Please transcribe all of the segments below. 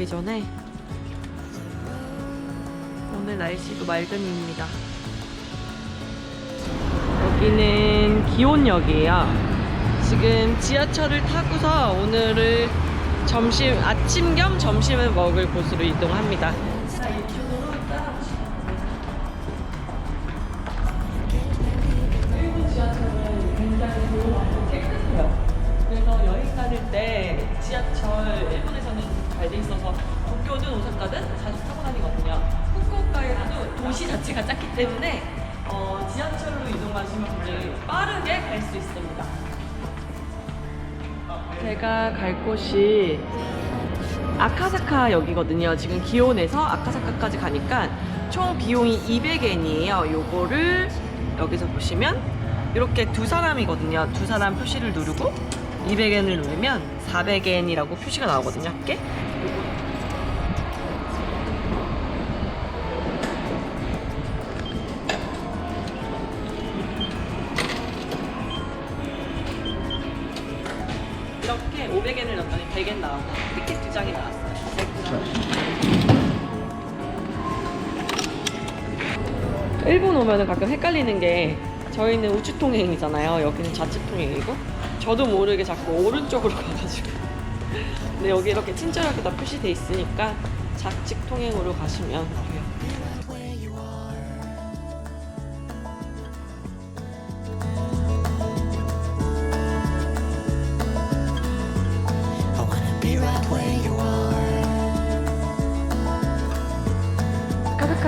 가기 전에 오늘 날씨도 맑음입니다. 여기는 기온역이에요. 지금 지하철을 타고서 오늘을 점심 아침 겸 점심을 먹을 곳으로 이동합니다. 도 도시 자체가 작기 때문에 어, 지하철로 이동하시면 굉장히 빠르게 갈 수 있습니다. 제가 갈 곳이 아카사카 역이거든요. 지금 기온에서 아카사카까지 가니까 총 비용이 200엔이에요. 요거를 여기서 보시면 이렇게 두 사람이거든요. 두 사람 표시를 누르고 200엔을 누르면 400엔이라고 표시가 나오거든요. 함께. 500엔을 넣었더니 100엔 나오고 티켓 두 장이 나왔어요. 일본 오면은 가끔 헷갈리는 게 저희는 우측 통행이잖아요. 여기는 좌측 통행이고 저도 모르게 자꾸 오른쪽으로 가가지고 근데 여기 이렇게 친절하게 다 표시돼 있으니까 좌측 통행으로 가시면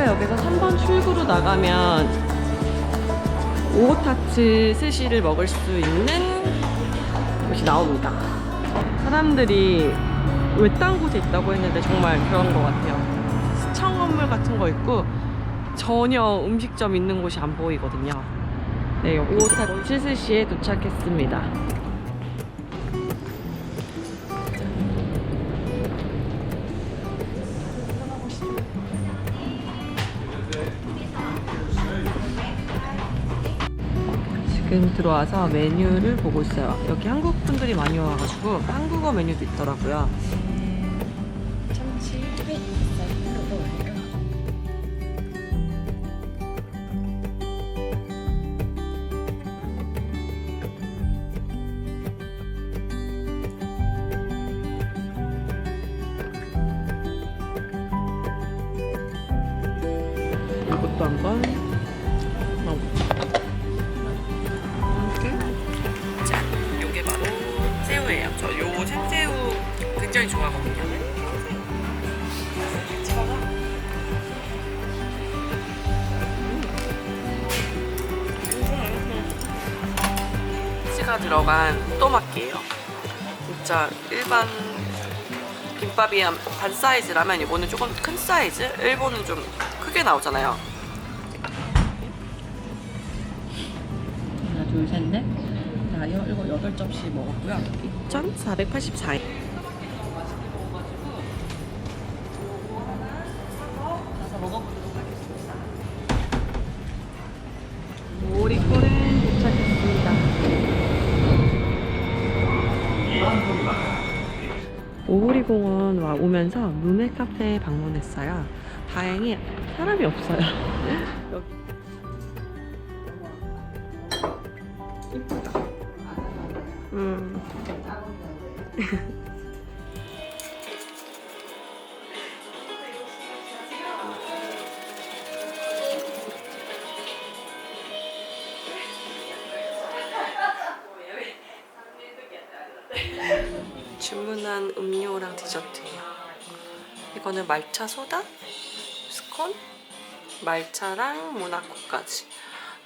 카사카역에서 3번 출구로 나가면 오타츠 스시를 먹을 수 있는 곳이 나옵니다. 사람들이 외딴 곳에 있다고 했는데 정말 그런 것 같아요. 시청 건물 같은 거 있고 전혀 음식점 있는 곳이 안 보이거든요. 네, 오타츠 스시에 도착했습니다. 지금 들어와서 메뉴를 보고 있어요. 여기 한국 분들이 많이 와가지고 한국어 메뉴도 있더라고요. 참치 들어간 또막기예요. 진짜 일반 김밥이 한 반 사이즈 라면 이거는 조금 큰 사이즈? 일본은 좀 크게 나오잖아요. 하나, 둘, 셋, 넷. 이거 여덟 접시 먹었고요. 2,484엔. 오면서 루메 카페에 방문했어요. 다행히 사람이 없어요. 여기. 음. 말차 소다, 스콘, 말차랑 모나코까지.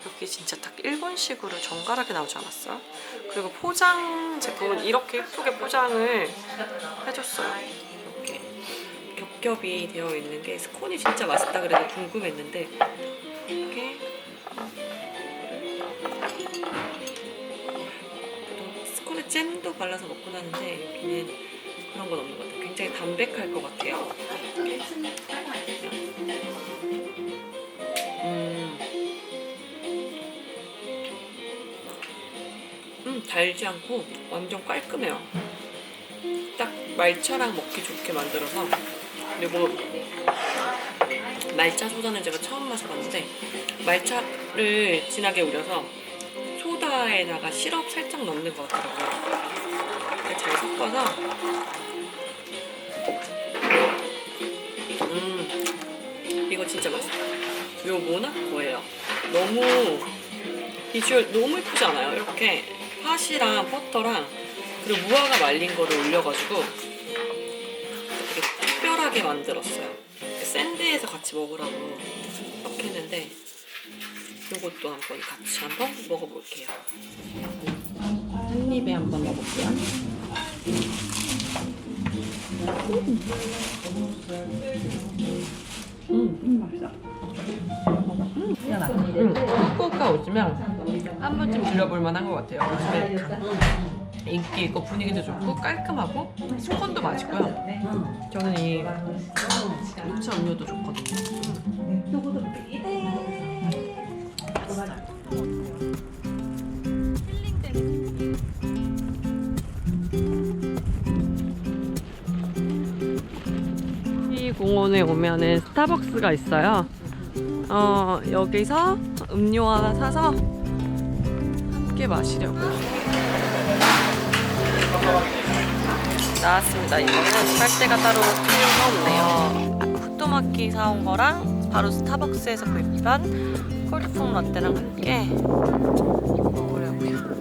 이렇게 진짜 딱 일본식으로 정갈하게 나오지 않았어요? 그리고 포장 제품은 이렇게 예쁘게 포장을 해줬어요. 이렇게 겹겹이 되어 있는 게 스콘이 진짜 맛있다 그래서 궁금했는데 이렇게 스콘에 잼도 발라서 먹고 나는데 여기는 그런 건 없는 것 같아요. 굉장히 담백할 것 같아요. 음, 음 달지 않고 완전 깔끔해요. 딱 말차랑 먹기 좋게 만들어서 그리고 말차 소다는 제가 처음 마셔봤는데 말차를 진하게 우려서 소다에다가 시럽 살짝 넣는 것 같더라고요. 이렇게 잘 섞어서 음 이거 진짜 맛있어요. 요 모나코예요. 너무 비주얼 너무 예쁘지 않아요? 이렇게 팥이랑 버터랑 그리고 무화과 말린 거를 올려가지고 되게 특별하게 만들었어요. 샌드에서 같이 먹으라고 이렇게 했는데 이것도 한번 같이 한번 먹어볼게요. 한 입에 한번 먹어볼게요. 음, 맛있어. 음, 후쿠오카 오시면 한 번쯤 들려볼 만한 것 같아요. 요즘에 인기 있고 분위기도 좋고 깔끔하고 스콘도 맛있고요. 저는 이 녹차 음료도 좋거든요. 이 공원에 오면은 스타벅스가 있어요. 어, 여기서 음료 하나 사서 함께 마시려고요. 나왔습니다. 이거는 살 데가 따로 필요가 없네요. 아, 후토마키 사온 거랑 바로 스타벅스에서 구입한 콜드폼 라떼랑 함께 먹으려고요.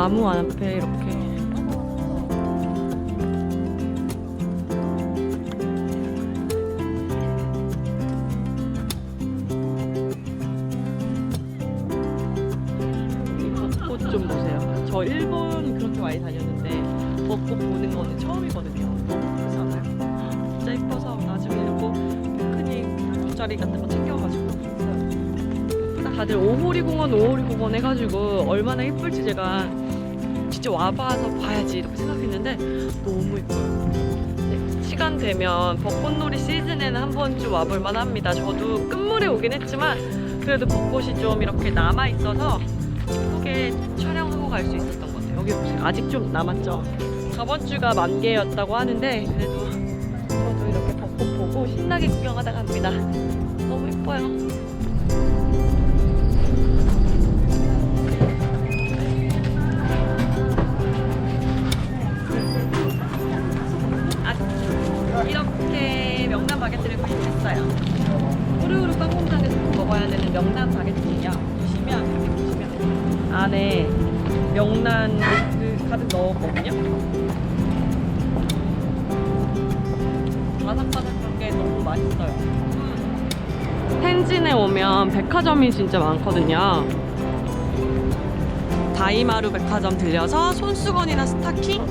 나무 앞에 이렇게 진짜 와봐서 봐야지 이렇게 생각했는데 너무 예뻐요. 네, 시간 되면 벚꽃놀이 시즌에는 한 번쯤 와볼 만합니다. 저도 끝물에 오긴 했지만 그래도 벚꽃이 좀 이렇게 남아 있어서 예쁘게 촬영하고 갈 수 있었던 것 같아요. 여기 보세요. 아직 좀 남았죠. 저번 주가 만개였다고 하는데 그래도 저도 이렇게 벚꽃 보고 신나게 구경하다 갑니다. 너무 예뻐요. 구입했어요. 후루후루 빵 공장에서 꼭 먹어야 되는 명란 바게트예요. 보시면 보시면 안에 명란 그 가득 넣었거든요. 바삭바삭한 게 너무 맛있어요. 음. 텐진에 오면 백화점이 진짜 많거든요. 다이마루 백화점 들려서 손수건이나 스타킹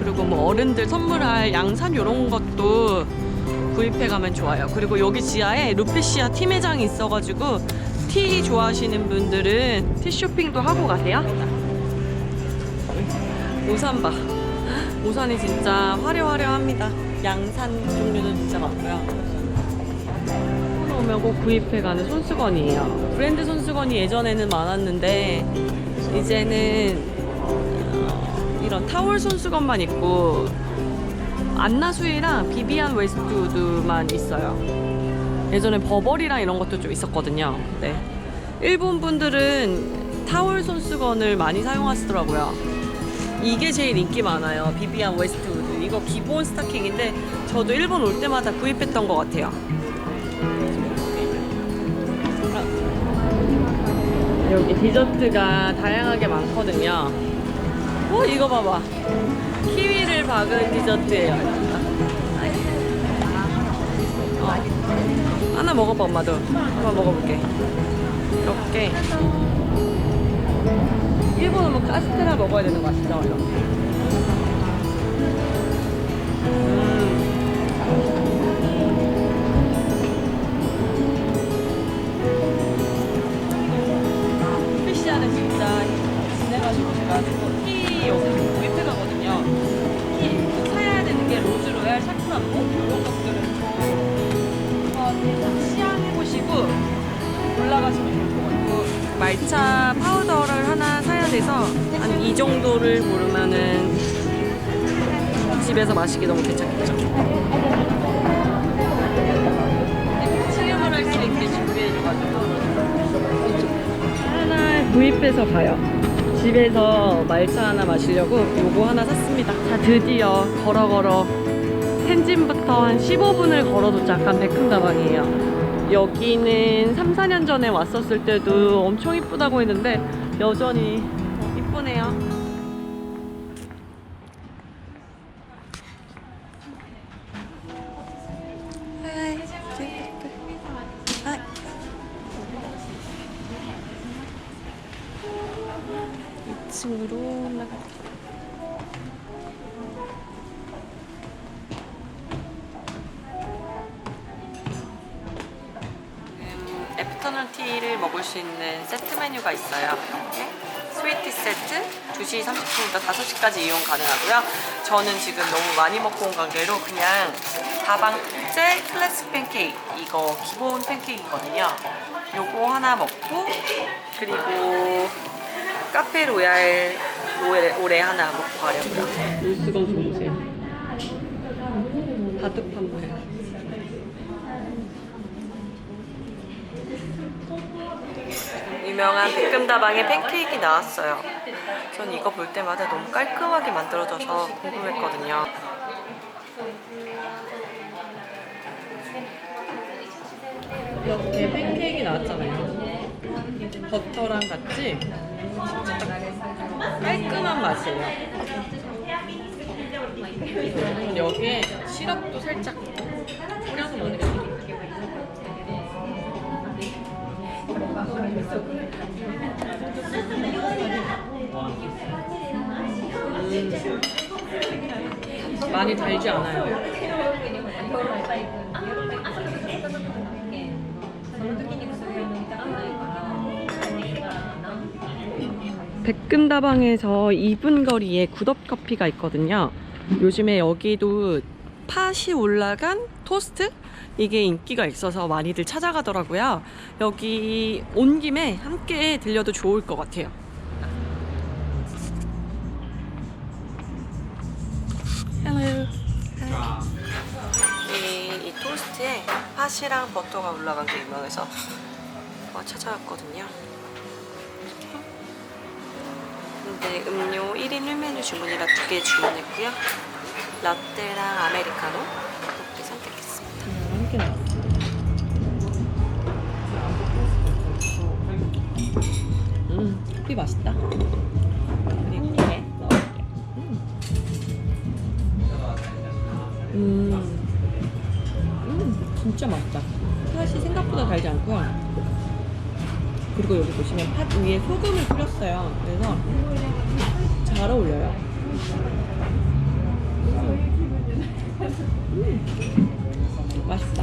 그리고 뭐 어른들 선물할 양산 이런 것도 구입해 가면 좋아요. 그리고 여기 지하에 루피시아 티 매장이 있어가지고 티 좋아하시는 분들은 티 쇼핑도 하고 가세요. 우산 봐. 우산이 진짜 화려화려합니다. 양산 종류도 진짜 많고요. 오면 꼭 구입해가는 손수건이에요. 브랜드 손수건이 예전에는 많았는데 이제는 어, 이런 타월 손수건만 있고 안나수이랑 비비안 웨스트우드만 있어요. 예전에 버버리랑 이런 것도 좀 있었거든요. 네. 일본 분들은 타월 손수건을 많이 사용하시더라고요. 이게 제일 인기 많아요. 비비안 웨스트우드. 이거 기본 스타킹인데 저도 일본 올 때마다 구입했던 것 같아요. 여기 디저트가 다양하게 많거든요. 어, 이거 봐봐. 키위를 박은 디저트예요. 어. 하나 먹어봐, 엄마도. 한번 먹어볼게. 이렇게. 일본 오면 카스테라 먹어야 되는 거 아시죠? 이렇게. 음. 피시아는 진짜 지내가지고 제가 티 요새 구입해 가거든요. 티 사야 되는 게 로즈 로얄, 샤크라포 이런 것들은 좀 한번 시향해 보시고 골라가시면 좋을 것 같고 말차 파우더를 하나 사야 돼서 한 이 정도를 고르면은 집에서 마시기 너무 괜찮겠죠. 시음을 할 수 있게 준비해줘가지고 하나 구입해서 가요. 집에서 말차 하나 마시려고 요거 하나 샀습니다. 자, 드디어 걸어 걸어 텐진부터 한 15분을 걸어 도착한 백흥다방이에요. 여기는 3, 4년 전에 왔었을 때도 엄청 이쁘다고 했는데 여전히 층으로 올라가. 지금 애프터눈 티를 먹을 수 있는 세트 메뉴가 있어요. 스위트 세트 2시 30분부터 5시까지 이용 가능하고요. 저는 지금 너무 많이 먹고 온 관계로 그냥 다방 특제 클래식 팬케이크 이거 기본 팬케이크거든요. 요거 하나 먹고 그리고 카페 로얄 오레, 오레 하나 먹고 가려고요. 좀 보세요. 바둑판 모양. 유명한 백금다방의 팬케이크 나왔어요. 전 이거 볼 때마다 너무 깔끔하게 만들어져서 궁금했거든요. 이렇게 팬케이크 나왔잖아요. 버터랑 같이 깔끔한 맛이에요. 여기에 시럽도 살짝 뿌려서 먹는 게. 음, 많이 달지 않아요. 백금다방에서 2분 거리에 굿업커피가 있거든요. 요즘에 여기도 팥이 올라간 토스트? 이게 인기가 있어서 많이들 찾아가더라고요. 여기 온 김에 함께 들려도 좋을 것 같아요. Hello. 이, 이 토스트에 팥이랑 버터가 올라간 게 유명해서 어, 찾아왔거든요. 근데 음료 1인 1메뉴 주문이라 두 개 주문했고요. 라떼랑 아메리카노 이렇게 선택했습니다. 음, 커피 맛있다. 그리고 이게 넣어볼게. 음. 음. 음, 진짜 맛있다. 팥이 생각보다 달지 않고요. 그리고 여기 보시면 팥 위에 소금을 뿌렸어요. 그래서 잘 어울려요. 음, 맛있다.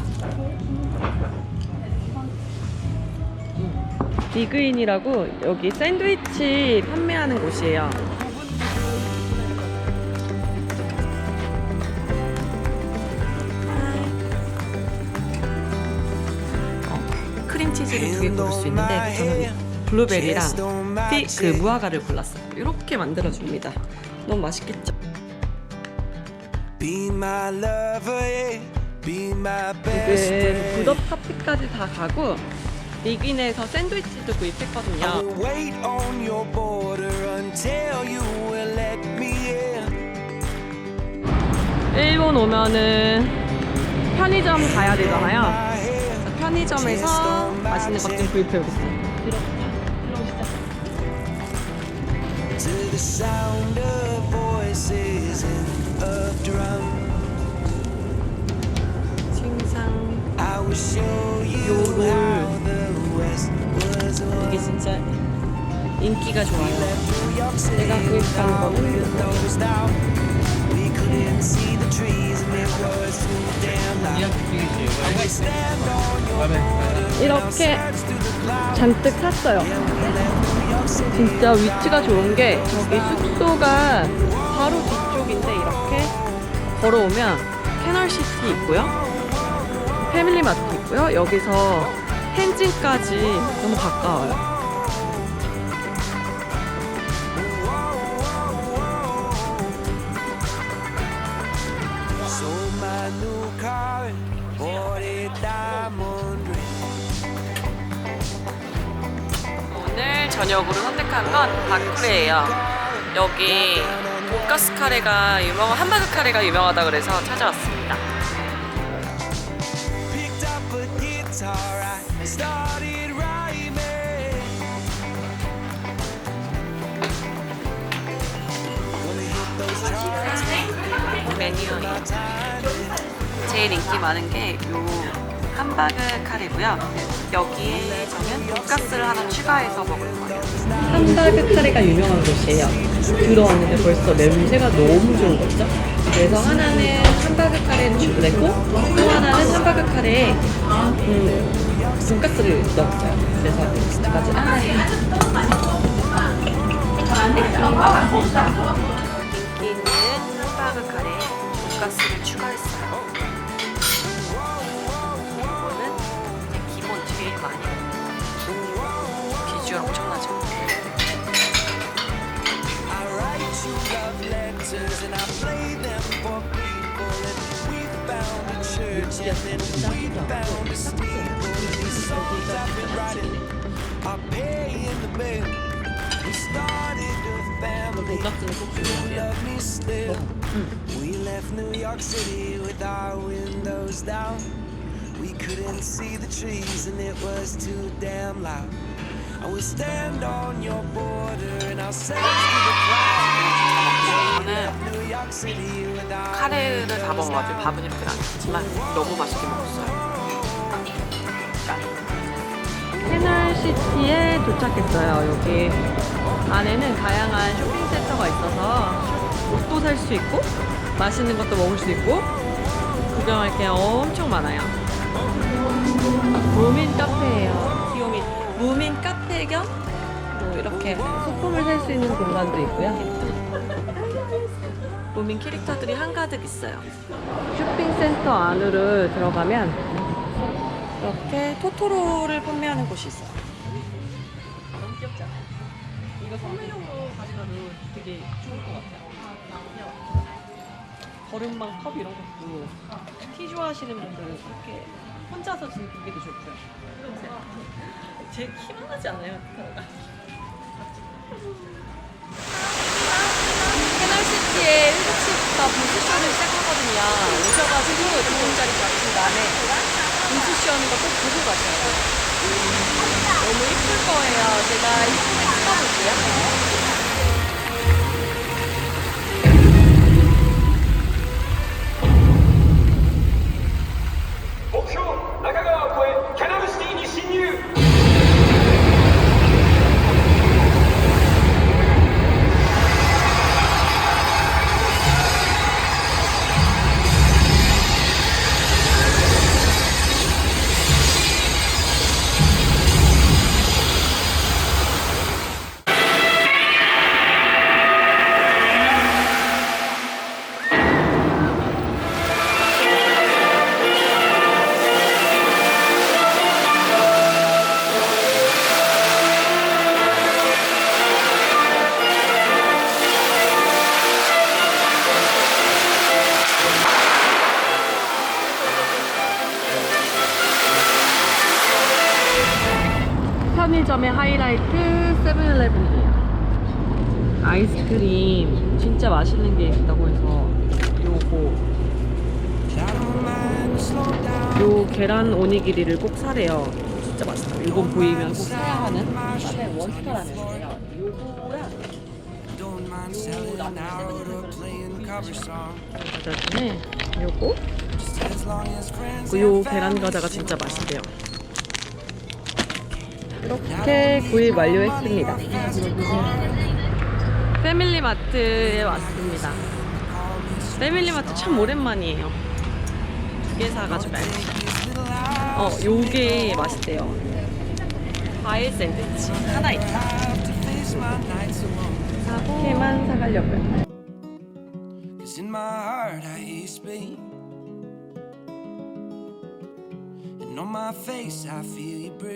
음. 디그인이라고 여기 샌드위치 판매하는 곳이에요. 어, 크림치즈를 두 개 고를 수 있는데 저는 블루베리랑 피, 그 무화과를 골랐어요. 이렇게 만들어 줍니다. 너무 맛있겠죠? Be my lover, yeah. Be my best 지금. 굿업 카페까지 다 가고 리긴에서 샌드위치도 구입했거든요. 일본 오면은 편의점 가야 되잖아요. 편의점에서 맛있는 것좀 구입해 오겠습니다. 들어오시죠. the sound of voices and of drums. 칭상 I will show you 요걸. how the West was won. 이게 진짜 인기가 좋아요. New York City 내가 구입한 거는 windows down. We 이렇게 잔뜩 샀어요. 진짜 위치가 좋은 게 저기 숙소가 바로 뒤쪽인데 이렇게 걸어오면 캐널시티 있고요. 패밀리마트 있고요. 여기서 텐진까지 너무 가까워요. 선택한 건 바쿠레예요. 여기 돈가스 카레가 유명한 함바그 카레가 유명하다 그래서 찾아왔습니다. Charts, 메뉴 제일 인기 많은 게요 함바그 카레고요. 여기에 저는 돈가스를 하나 추가해서 먹을 거예요. 함바그 카레가 유명한 곳이에요. 들어왔는데 벌써 냄새가 너무 좋은 거죠. 그래서 하나는 함바그 카레를 주문했고 또 하나는 함바그 카레에 음, 돈가스를 넣었어요. 그래서 두 가지 하나에 인기 있는 함바그 카레에 돈가스를 추가했어요. dances and I play them for people. And we found a church and then we found a steeple. And these songs I've been writing are paying the bill. We started a family. You love me still. We left New York City with our windows down. We couldn't see the trees and it was too damn loud. I will stand on your border and I'll send to the crowd. Clouds. 저는 카레를 다 먹어가지고 밥은 이렇게 안 했지만 너무 맛있게 먹었어요. 캐널시티에 도착했어요. 여기 안에는 다양한 쇼핑센터가 있어서 옷도 살 수 있고 맛있는 것도 먹을 수 있고 구경할 게 엄청 많아요. 무민 카페예요. 귀요미 무민 카페 겸 뭐 이렇게 소품을 살 수 있는 공간도 있고요. 무민 캐릭터들이 한가득 있어요. 쇼핑센터 안으로 들어가면 이렇게 토토로를 판매하는 곳이 있어요. 너무 귀엽지 않아요? 이거 선물용으로 가져가도 되게 좋을 것 같아요. 거름망 컵 이런 것도 티 좋아하시는 분들은 이렇게 혼자서 즐기기도 좋고요. 제 키만 하지 않아요, 카라가. 캐널시티에 1시부터 분수쇼를 시작하거든요. 오셔가지고 좋은 자리 잡으신 다음에 분수쇼 하는 거 꼭 보고 가셔야 돼요. 너무 이쁠 거예요. 제가 이쁘게 찍어볼게요. 오니기리를 꼭 사래요. 진짜 맛있어요. 이건 보이면 꼭 사야 하는 원스타 라면이에요. 요거랑 mind selling out or playing cover songs. 과자 중에 요거 friends 그요 계란 과자가 진짜 맛있대요. 이렇게 구입 완료했습니다. 패밀리 마트에 왔습니다. 패밀리 마트 참 오랜만이에요. 두 개 사가지고 어, 요게 맛있대요. 과일 샌드위치 하나 있다. 사고 걔만 사가려고요. Cause in my heart I hear you speak. And on my face I feel you breathe.